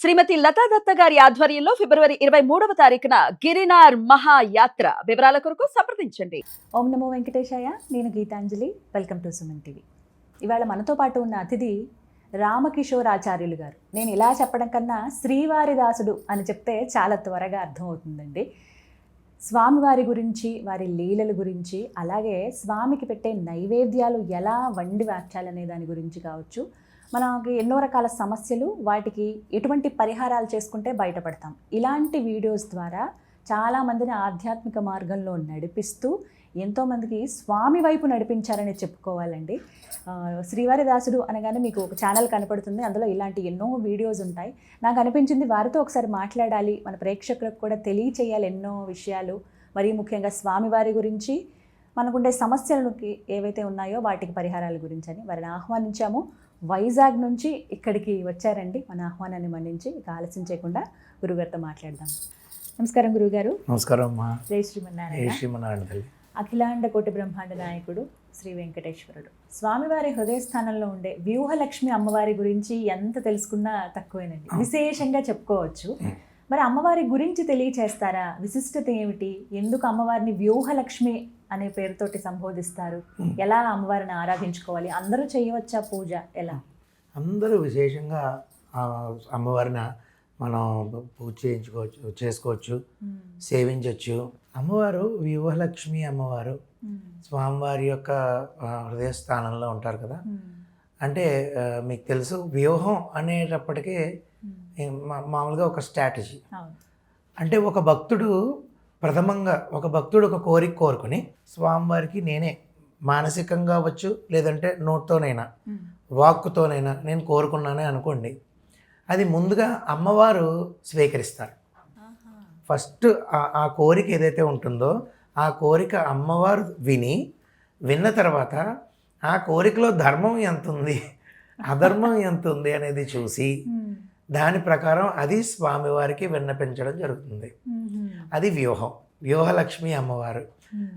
శ్రీమతి లతా దత్త గారి ఆధ్వర్యంలో ఫిబ్రవరి ఇరవై మూడవ తారీఖున గిరినార్ మహాయాత్ర వివరాల కొరకు సంప్రదించండి. ఓం నమో వెంకటేశాయ. నేను Geetanjali. Welcome to Suman TV. ఇవాళ మనతో పాటు ఉన్న అతిథి రామకిషోర్ ఆచార్యులు గారు. నేను ఇలా చెప్పడం కన్నా శ్రీవారిదాసుడు అని చెప్తే చాలా త్వరగా అర్థమవుతుందండి. స్వామివారి గురించి వారి లీలల గురించి అలాగే స్వామికి పెట్టే నైవేద్యాలు ఎలా వండి వార్చాలనే దాని గురించి కావచ్చు మనకి ఎన్నో రకాల సమస్యలు వాటికి ఎటువంటి పరిహారాలు చేసుకుంటే బయటపడతాం. ఇలాంటి వీడియోస్ ద్వారా చాలామందిని ఆధ్యాత్మిక మార్గంలో నడిపిస్తూ ఎంతోమందికి స్వామి వైపు నడిపించారని చెప్పుకోవాలండి. శ్రీవారి దాసుడు అనగానే మీకు ఒక ఛానల్ కనపడుతుంది. అందులో ఇలాంటి ఎన్నో వీడియోస్ ఉంటాయి. నాకు అనిపించింది వారితో ఒకసారి మాట్లాడాలి. మన ప్రేక్షకులకు కూడా తెలియచేయాలి ఎన్నో విషయాలు. మరీ ముఖ్యంగా స్వామివారి గురించి మనకుండే సమస్యలకి ఏవైతే ఉన్నాయో వాటికి పరిహారాల గురించి అని వారిని ఆహ్వానించాము. వైజాగ్ నుంచి ఇక్కడికి వచ్చారండి. మన ఆహ్వానాన్ని మన్నించి ఇక ఆలస్యం చేయకుండా గురుగారితో మాట్లాడదాం. నమస్కారం గురుగారు. నమస్కారం అమ్మా. జై శ్రీమన్నారాయణ. శ్రీమనారాయణ తల్లి. అఖిలాండ కోటి బ్రహ్మాండ నాయకుడు శ్రీ వెంకటేశ్వరుడు. స్వామివారి హృదయ స్థానంలో ఉండే వ్యూహలక్ష్మి అమ్మవారి గురించి ఎంత తెలుసుకున్నా తక్కువేనండి. విశేషంగా చెప్పుకోవచ్చు. మరి అమ్మవారి గురించి తెలియచేస్తారా? విశిష్టత ఏమిటి? ఎందుకు అమ్మవారిని వ్యూహలక్ష్మి అనే పేరుతోటి సంబోధిస్తారు? ఎలా అమ్మవారిని ఆరాధించుకోవాలి? అందరూ చేయవచ్చా పూజ? ఎలా? అందరూ విశేషంగా అమ్మవారిని మనం పూజ చేయించుకోవచ్చు చేసుకోవచ్చు సేవించవచ్చు అమ్మవారు వ్యూహలక్ష్మి అమ్మవారు. స్వామివారి యొక్క హృదయ స్థానంలో ఉంటారు కదా. అంటే మీకు తెలుసు వ్యూహం అనేటప్పటికీ మామూలుగా ఒక స్ట్రాటజీ. అంటే ఒక భక్తుడు ప్రథమంగా ఒక భక్తుడు ఒక కోరిక కోరుకుని స్వామివారికి నేనే మానసికంగా అవ్వచ్చు లేదంటే నోట్తోనైనా వాక్కుతోనైనా నేను కోరుకున్నానే అనుకోండి. అది ముందుగా అమ్మవారు స్వీకరిస్తారు. ఫస్ట్ ఆ కోరిక ఏదైతే ఉంటుందో ఆ కోరిక అమ్మవారు విని విన్న తర్వాత ఆ కోరికలో ధర్మం ఎంత ఉంది అధర్మం ఎంత ఉంది అనేది చూసి దాని ప్రకారం అది స్వామివారికి విన్నపించడం జరుగుతుంది. అది వ్యూహం. వ్యూహలక్ష్మి అమ్మవారు.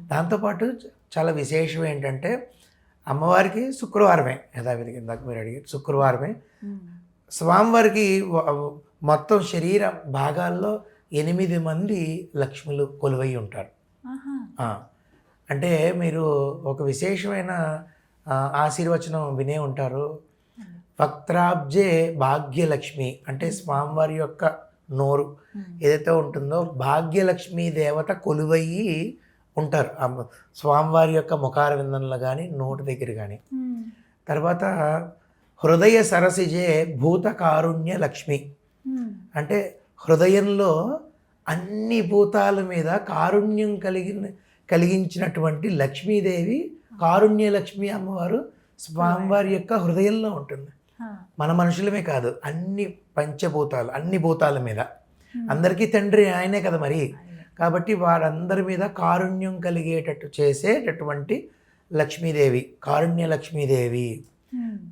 దాంతోపాటు చాలా విశేషం ఏంటంటే అమ్మవారికి శుక్రవారమే. యథావిధిగా ఇందాక మీరు అడిగారు శుక్రవారమే. స్వామివారికి మొత్తం శరీర భాగాల్లో ఎనిమిది మంది లక్ష్ములు కొలువై ఉంటారు. అంటే మీరు ఒక విశేషమైన ఆశీర్వచనం వినే ఉంటారు. వక్త్రాబ్జే భాగ్యలక్ష్మి అంటే స్వామివారి యొక్క నోరు ఏదైతే ఉంటుందో భాగ్యలక్ష్మి దేవత కొలువయ్యి ఉంటారు. స్వామివారి యొక్క ముఖార విందనలు కానీ నోటి దగ్గర కానీ తర్వాత హృదయ సరసిజే భూత కారుణ్య లక్ష్మి. అంటే హృదయంలో అన్ని భూతాల మీద కారుణ్యం కలిగిన కలిగించినటువంటి లక్ష్మీదేవి కారుణ్య లక్ష్మి అమ్మవారు స్వామివారి యొక్క హృదయంలో ఉంటుంది. మన మనుషులమే కాదు అన్ని పంచభూతాలు అన్ని భూతాల మీద. అందరికీ తండ్రి ఆయనే కదా మరి. కాబట్టి వారందరి మీద కారుణ్యం కలిగేటట్టు చేసేటటువంటి లక్ష్మీదేవి కారుణ్య లక్ష్మీదేవి.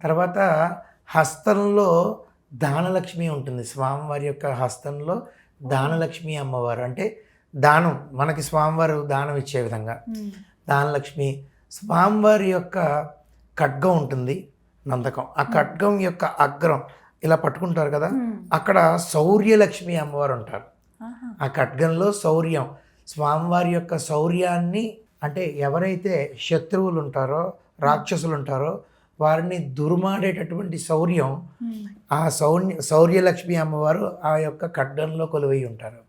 తర్వాత హస్తంలో దానలక్ష్మి ఉంటుంది. స్వామివారి యొక్క హస్తంలో దానలక్ష్మి అమ్మవారు. అంటే దానం మనకి స్వామివారు దానం ఇచ్చే విధంగా. దానలక్ష్మి స్వామివారి యొక్క ఖడ్గం ఉంటుంది. నందకం. ఆ ఖడ్గం యొక్క అగ్రం ఇలా పట్టుకుంటారు కదా అక్కడ శౌర్యలక్ష్మి అమ్మవారు ఉంటారు. ఆ ఖడ్గంలో శౌర్యం స్వామివారి యొక్క శౌర్యాన్ని అంటే ఎవరైతే శత్రువులు ఉంటారో రాక్షసులు ఉంటారో వారిని దుర్మాడేటటువంటి శౌర్యం ఆ శౌర్య శౌర్యలక్ష్మి అమ్మవారు ఆ యొక్క ఖడ్గంలో కొలువై ఉంటారు.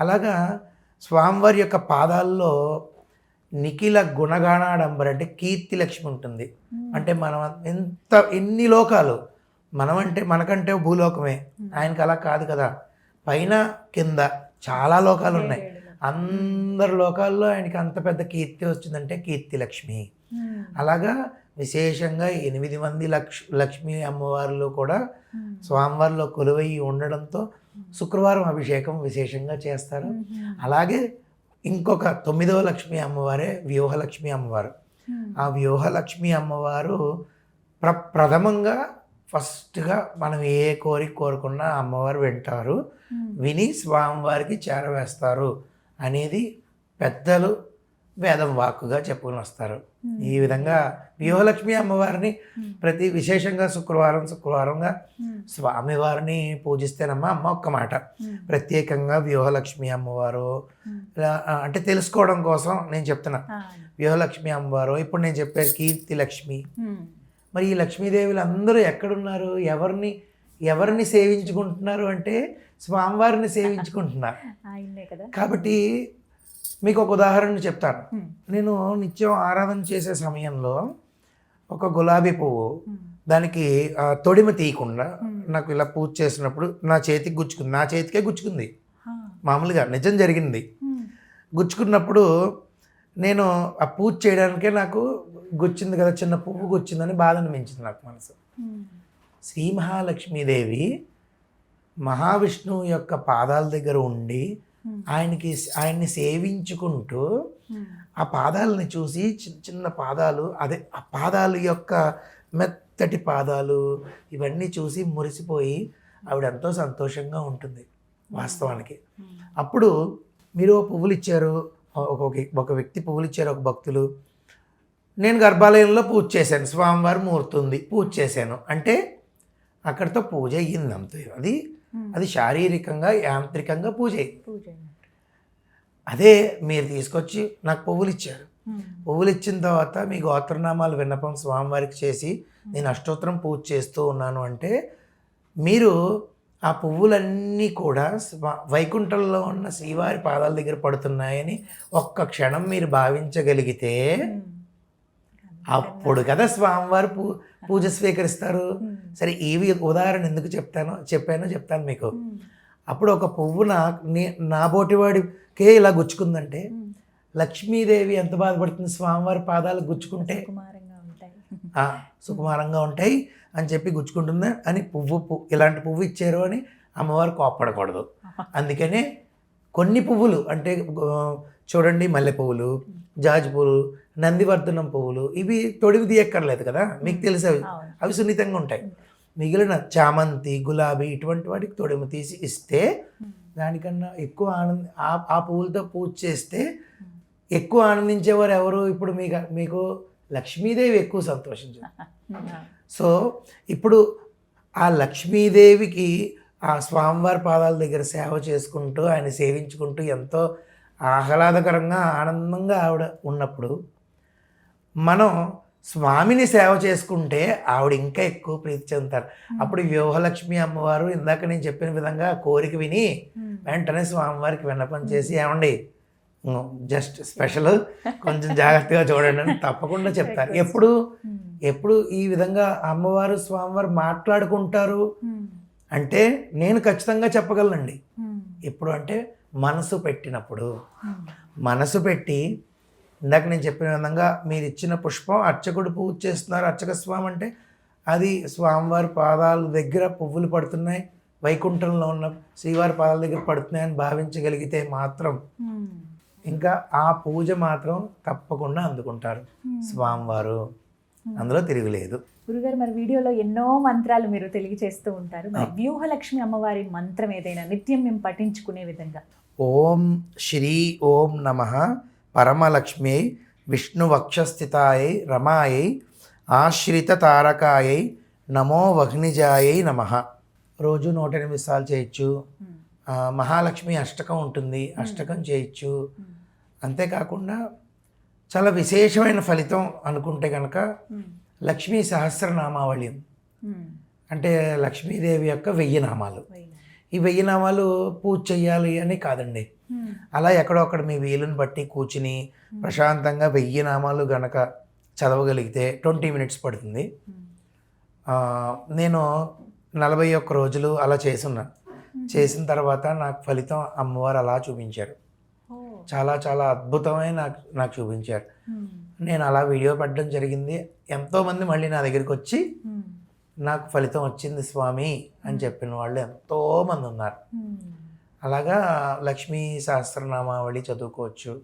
అలాగా స్వామివారి యొక్క పాదాల్లో నిఖిల గుణగానాడంబర అంటే కీర్తి లక్ష్మి ఉంటుంది అంటే మనం ఎంత ఎన్ని లోకాలు మనం అంటే మనకంటే భూలోకమే. ఆయనకి అలా కాదు కదా. పైన కింద చాలా లోకాలు ఉన్నాయి. అందరి లోకాల్లో ఆయనకి అంత పెద్ద కీర్తి వచ్చిందంటే కీర్తి లక్ష్మి అలాగా విశేషంగా ఎనిమిది మంది లక్ష్ లక్ష్మీ అమ్మవార్లు కూడా స్వామివారిలో కొలువై ఉండడంతో శుక్రవారం అభిషేకం విశేషంగా చేస్తారు. అలాగే ఇంకొక తొమ్మిదవ లక్ష్మీ అమ్మవారే వ్యూహలక్ష్మి అమ్మవారు. ఆ వ్యూహలక్ష్మి అమ్మవారు ప్ర ప్రథమంగా ఫస్ట్గా మనం ఏ కోరిక కోరుకున్నా అమ్మవారు వింటారు. విని స్వామివారికి చేరవేస్తారు అనేది పెద్దలు వేదం వాక్కుగా చెప్పుకొని వస్తారు. ఈ విధంగా వ్యూహలక్ష్మి అమ్మవారిని ప్రతి విశేషంగా శుక్రవారం శుక్రవారంగా స్వామివారిని పూజిస్తేనమ్మా అమ్మ ఒక్క మాట. ప్రత్యేకంగా వ్యూహలక్ష్మి అమ్మవారు అంటే తెలుసుకోవడం కోసం నేను చెప్తున్నా. వ్యూహలక్ష్మి అమ్మవారు ఇప్పుడు నేను చెప్పాను కీర్తి లక్ష్మి మరి ఈ లక్ష్మీదేవులు అందరూ ఎక్కడున్నారు? ఎవరిని ఎవరిని సేవించుకుంటున్నారు అంటే స్వామివారిని సేవించుకుంటున్నారు. కాబట్టి మీకు ఒక ఉదాహరణ చెప్తాను. నేను నిత్యం ఆరాధన చేసే సమయంలో ఒక గులాబీ పువ్వు దానికి తొడిమ తీయకుండా. నాకు ఇలా పూజ చేసినప్పుడు నా చేతికి గుచ్చుకుంది నా చేతికే గుచ్చుకుంది. మామూలుగా నిజం జరిగింది. గుచ్చుకున్నప్పుడు నేను ఆ పూజ చేయడానికే నాకు గుచ్చింది కదా చిన్న పువ్వు గుచ్చిందని బాధ అనిపించింది నాకు మనసు. శ్రీ మహాలక్ష్మీదేవి మహావిష్ణువు యొక్క పాదాల దగ్గర ఉండి. ఆయనకి ఆయన్ని సేవించుకుంటూ ఆ పాదాలని చూసి చిన్న చిన్న పాదాలు అదే ఆ పాదాల యొక్క మెత్తటి పాదాలు ఇవన్నీ చూసి మురిసిపోయి ఆవిడ ఎంతో సంతోషంగా ఉంటుంది వాస్తవానికి. అప్పుడు మీరు ఓ పువ్వులు ఇచ్చారు ఒక ఒక- వ్యక్తి పువ్వులు ఇచ్చారు ఒక భక్తులు. నేను గర్భాలయంలో పూజ చేశాను స్వామివారి మూర్తుంది పూజ చేశాను. అంటే అక్కడితో పూజ అయ్యింది అంతే. అది అది శారీరకంగా యాంత్రికంగా పూజ. అదే మీరు తీసుకొచ్చి నాకు పువ్వులు ఇచ్చారు. పువ్వులు ఇచ్చిన తర్వాత మీ గోత్రనామాలు విన్నపం స్వామివారికి చేసి నేను అష్టోత్తరం పూజ చేస్తూ ఉన్నాను అంటే మీరు ఆ పువ్వులన్నీ కూడా వైకుంఠంలో ఉన్న శ్రీవారి పాదాల దగ్గర పడుతున్నాయని ఒక్క క్షణం మీరు భావించగలిగితే. అప్పుడు కదా స్వామివారు పూ పూజ స్వీకరిస్తారు. సరే ఈ వి- ఉదాహరణ ఎందుకు చెప్తానో చెప్పానో చెప్తాను మీకు. అప్పుడు ఒక పువ్వు నా నే- బోటివాడికే ఇలా గుచ్చుకుందంటే. లక్ష్మీదేవి ఎంత బాధపడుతుంది స్వామివారి పాదాలు గుచ్చుకుంటే? సుకుమారంగా ఉంటాయి. అని చెప్పి గుచ్చుకుంటుంది అని పువ్వు పువ్వు ఇలాంటి పువ్వు ఇచ్చారు అని అమ్మవారు కోప్పడకూడదు. అందుకనే కొన్ని పువ్వులు అంటే చూడండి మల్లె పువ్వులు జాజి పువ్వులు నందివర్ధనం పువ్వులు ఇవి తొడివి తీయక్కర్లేదు కదా మీకు తెలిసి అవి అవి సున్నితంగా ఉంటాయి మిగిలిన చామంతి గులాబీ ఇటువంటి వాటికి తొడిమ తీసి ఇస్తే. దానికన్నా ఎక్కువ ఆనంద ఆ- ఆ పువ్వులతో పూజ చేస్తే ఎక్కువ ఆనందించేవారు ఎవరు ఇప్పుడు మీకు మీకు లక్ష్మీదేవి ఎక్కువ సంతోషించారు. సో ఇప్పుడు ఆ లక్ష్మీదేవికి ఆ స్వామివారి పాదాల దగ్గర సేవ చేసుకుంటూ ఆయన సేవించుకుంటూ ఎంతో ఆహ్లాదకరంగా ఆనందంగా ఆవిడ ఉన్నప్పుడు మనం స్వామిని సేవ చేసుకుంటే ఆవిడ ఇంకా ఎక్కువ ప్రీతి చెందుతారు అప్పుడు వ్యూహలక్ష్మి అమ్మవారు ఇందాక నేను చెప్పిన విధంగా కోరిక విని. వెంటనే స్వామివారికి విన్నపం చేసి ఏమండి జస్ట్ స్పెషల్ కొంచెం జాగ్రత్తగా చూడండి అని తప్పకుండా చెప్తారు ఎప్పుడు. ఎప్పుడు ఈ విధంగా అమ్మవారు స్వామివారు మాట్లాడుకుంటారు. అంటే నేను ఖచ్చితంగా చెప్పగలనండి. ఎప్పుడు అంటే మనసు పెట్టినప్పుడు. మనసు పెట్టి ఇందాక నేను చెప్పిన విధంగా మీరు ఇచ్చిన పుష్పం అర్చకుడు పూజ చేస్తున్నారు. అర్చక స్వామి అంటే అది స్వామివారి పాదాల దగ్గర పువ్వులు పడుతున్నాయి. వైకుంఠంలో ఉన్న శ్రీవారి పాదాల దగ్గర పడుతున్నాయని భావించగలిగితే మాత్రం. ఇంకా ఆ పూజ మాత్రం తప్పకుండా అందుకుంటారు స్వామివారు. అందులో తిరుగులేదు గురుగారు మరి వీడియోలో ఎన్నో మంత్రాలు మీరు తెలియజేస్తూ ఉంటారు. మరి వ్యూహలక్ష్మి అమ్మవారి మంత్రం ఏదైనా నిత్యం మేము పఠించుకునే విధంగా ఓం శ్రీ ఓం నమ పరమలక్ష్మ్యై విష్ణువక్షస్థితాయై రమాయై ఆశ్రిత తారకాయై నమో వహ్నిజాయై నమ రోజు నూట ఎనిమిది సార్లు చేయొచ్చు. ఆ, మహాలక్ష్మి అష్టకం ఉంటుంది అష్టకం చేయొచ్చు ఉమ్. అంతేకాకుండా చాలా విశేషమైన ఫలితం అనుకుంటే కనుక. లక్ష్మీ సహస్రనామావళి. అంటే లక్ష్మీదేవి యొక్క వెయ్యి నామాలు. ఈ వెయ్యి నామాలు పూజ చేయాలి అని కాదండి. అలా ఎక్కడో అక్కడ మీ వీలుని బట్టి కూర్చుని ప్రశాంతంగా వెయ్యి నామాలు గనక చదవగలిగితే ట్వంటీ మినిట్స్ పడుతుంది. నేను నలభై ఒక్క రోజులు అలా చేసున్నాను చేసిన తర్వాత నాకు ఫలితం అమ్మవారు అలా చూపించారు. చాలా చాలా అద్భుతమైన నాకు నాకు చూపించారు. నేను అలా వీడియో పెట్టడం జరిగింది. ఎంతోమంది మళ్ళీ నా దగ్గరికి వచ్చి. నాకు ఫలితం వచ్చింది స్వామి అని చెప్పిన వాళ్ళు ఎంతోమంది ఉన్నారు. అలాగా లక్ష్మీ సహస్రనామావళి చదువుకోవచ్చు.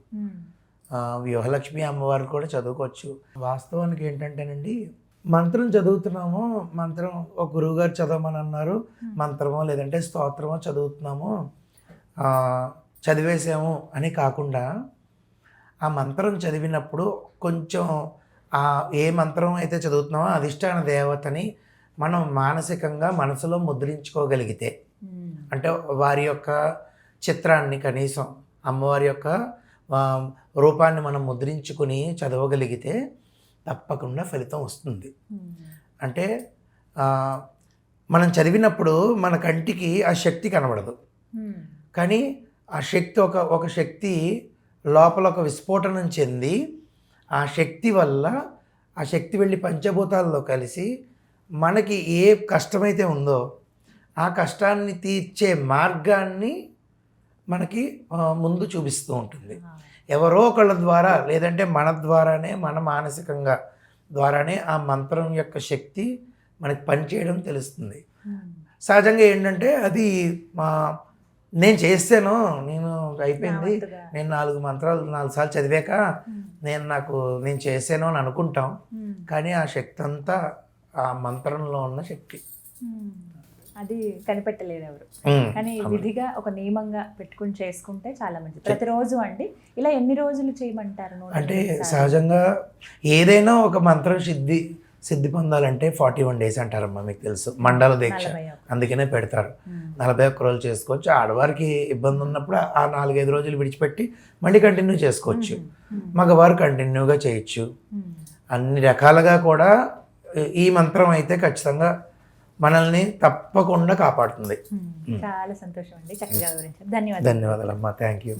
వ్యూహలక్ష్మి అమ్మవారు కూడా చదువుకోవచ్చు. వాస్తవానికి ఏంటంటేనండి మంత్రం చదువుతున్నాము మంత్రం ఒక గురువుగారు చదవమని అన్నారు. మంత్రమో లేదంటే స్తోత్రమో చదువుతున్నాము. చదివేసాము అని కాకుండా ఆ మంత్రం చదివినప్పుడు కొంచెం ఆ ఏ మంత్రం అయితే చదువుతున్నామో అధిష్టాన దేవతని మనం మానసికంగా మనసులో ముద్రించుకోగలిగితే మ్మ్. అంటే వారి యొక్క చిత్రాన్ని కనీసం అమ్మవారి యొక్క రూపాన్ని మనం ముద్రించుకుని చదవగలిగితే తప్పకుండా ఫలితం వస్తుంది మ్మ్. అంటే మనం చదివినప్పుడు మన కంటికి ఆ శక్తి కనబడదు మ్మ్. కానీ ఆ శక్తి ఒక ఒక శక్తి లోపల ఒక విస్ఫోటనం చెంది ఆ శక్తి వల్ల ఆ శక్తి వెళ్ళి పంచభూతాల్లో కలిసి మనకి ఏ కష్టమైతే ఉందో ఆ కష్టాన్ని తీర్చే మార్గాన్ని మనకి ముందు చూపిస్తూ ఉంటుంది. ఎవరో ఒకళ్ళ ద్వారా లేదంటే మన ద్వారానే మన మానసికంగా ద్వారానే ఆ మంత్రం యొక్క శక్తి మనకి పనిచేయడం తెలుస్తుంది. సహజంగా ఏంటంటే అది మా నేను చేస్తాను నేను అయిపోయింది. నేను నాలుగు మంత్రాలు నాలుగు సార్లు చదివాక. నేను నాకు నేను చేశాను అని అనుకుంటాం. కానీ ఆ శక్తి అంతా ఆ మంత్రంలో ఉన్న శక్తి. అది కనిపెట్టలేరు ఎవరు కానీ. విధిగా ఒక నియమంగా పెట్టుకుని చేసుకుంటే చాలా మంచిది ప్రతిరోజు అండి ఇలా ఎన్ని రోజులు చేయమంటారు అంటే? సహజంగా ఏదైనా ఒక మంత్రం సిద్ధి సిద్ధి పొందాలంటే ఫార్టీ వన్ డేస్ అంటారమ్మా మీకు తెలుసు మండల దీక్ష. అందుకనే పెడతారు. నలభై ఒక్క రోజులు చేసుకోవచ్చు ఆడవారికి ఇబ్బంది ఉన్నప్పుడు ఆ నాలుగైదు రోజులు విడిచిపెట్టి మళ్ళీ కంటిన్యూ చేసుకోవచ్చు. మగవారు కంటిన్యూగా చేయొచ్చు. అన్ని రకాలుగా కూడా ఈ మంత్రం అయితే ఖచ్చితంగా మనల్ని తప్పకుండా కాపాడుతుంది. చాలా సంతోషం అండి చక్కగా వివరించారు. ధన్యవాదాలు. ధన్యవాదాలమ్మా. Thank you.